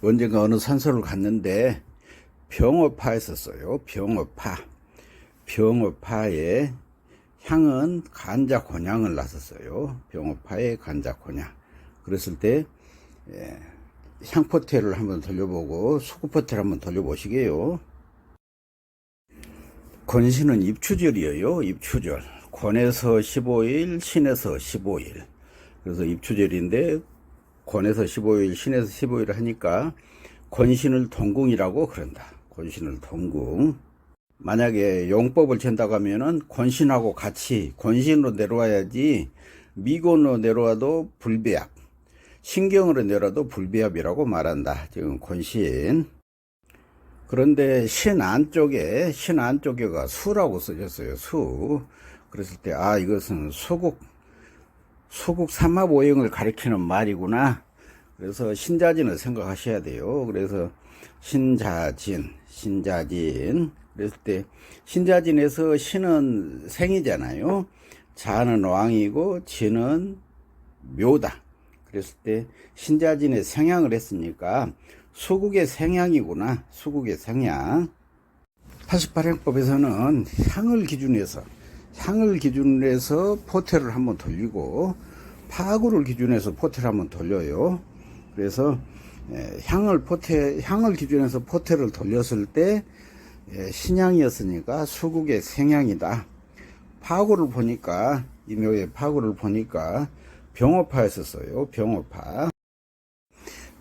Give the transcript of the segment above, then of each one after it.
언젠가 어느 산소를 갔는데 병어파였었어요. 병어파. 병어파의 향은 간자 곤향을 났었어요. 병어파의 간자 곤향. 그랬을 때 예, 향포테를 한번 돌려보고 수구포테를 한번 돌려보시게요. 권신은 입추절이에요. 입추절. 권에서 15일, 신에서 15일. 그래서 입추절인데 권에서 15일, 신에서 15일 하니까 권신을 동궁이라고 그런다. 권신을 동궁. 만약에 용법을 잰다고 하면은 권신하고 같이 권신으로 내려와야지 미곤으로 내려와도 불배합. 신경으로 내려도 불배합이라고 말한다. 지금 권신. 그런데 신 안쪽에, 신 안쪽에가 수라고 써졌어요. 수. 그랬을 때, 아, 이것은 수국, 수국 삼합오행을 가리키는 말이구나. 그래서 신자진을 생각하셔야 돼요. 그래서 신자진, 신자진. 그랬을 때, 신자진에서 신은 생이잖아요. 자는 왕이고, 진은 묘다. 그랬을 때, 신자진의 생양을 했으니까, 수국의 생양이구나. 수국의 생양. 88행법에서는 향을 기준해서, 향을 기준으로 해서 포테를 한번 돌리고, 파구를 기준해서 포테를 한번 돌려요. 그래서 예, 향을 포테, 향을 기준해서 포테를 돌렸을 때 예, 신향이었으니까 수국의 생향이다. 파구를 보니까 이묘의 파구를 보니까 병어파였었어요. 병어파.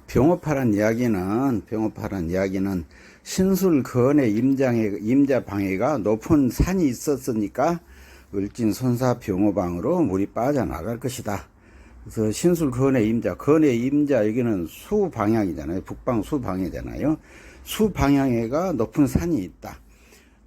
병어파란 이야기는 병어파란 이야기는 신술 건의 임장의 임자 방해가 높은 산이 있었으니까 을진 손사 병어방으로 물이 빠져나갈 것이다. 그래서 신술 건의 임자, 건의 임자 여기는 수 방향이잖아요. 북방 수 방해잖아요. 수 방향에가 높은 산이 있다.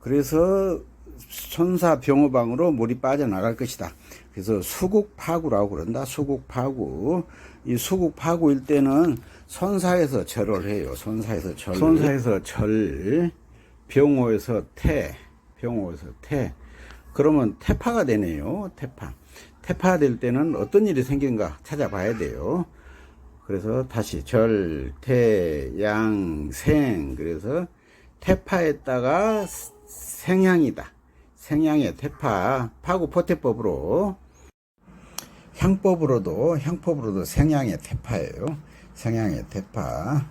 그래서 손사 병어방으로 물이 빠져나갈 것이다. 그래서 수국 파구라고 그런다. 수국 파구. 이 수국 파구일 때는 선사에서 절을 해요. 선사에서 절. 선사에서 절. 병호에서 태. 병호에서 태. 그러면 태파가 되네요. 태파. 태파 될 때는 어떤 일이 생긴가 찾아봐야 돼요. 그래서 다시 절, 태, 양, 생. 그래서 태파에다가 생향이다. 생향의 태파, 파구 포태법으로 향법으로도 향법으로도 생향의 태파예요. 생향의 태파.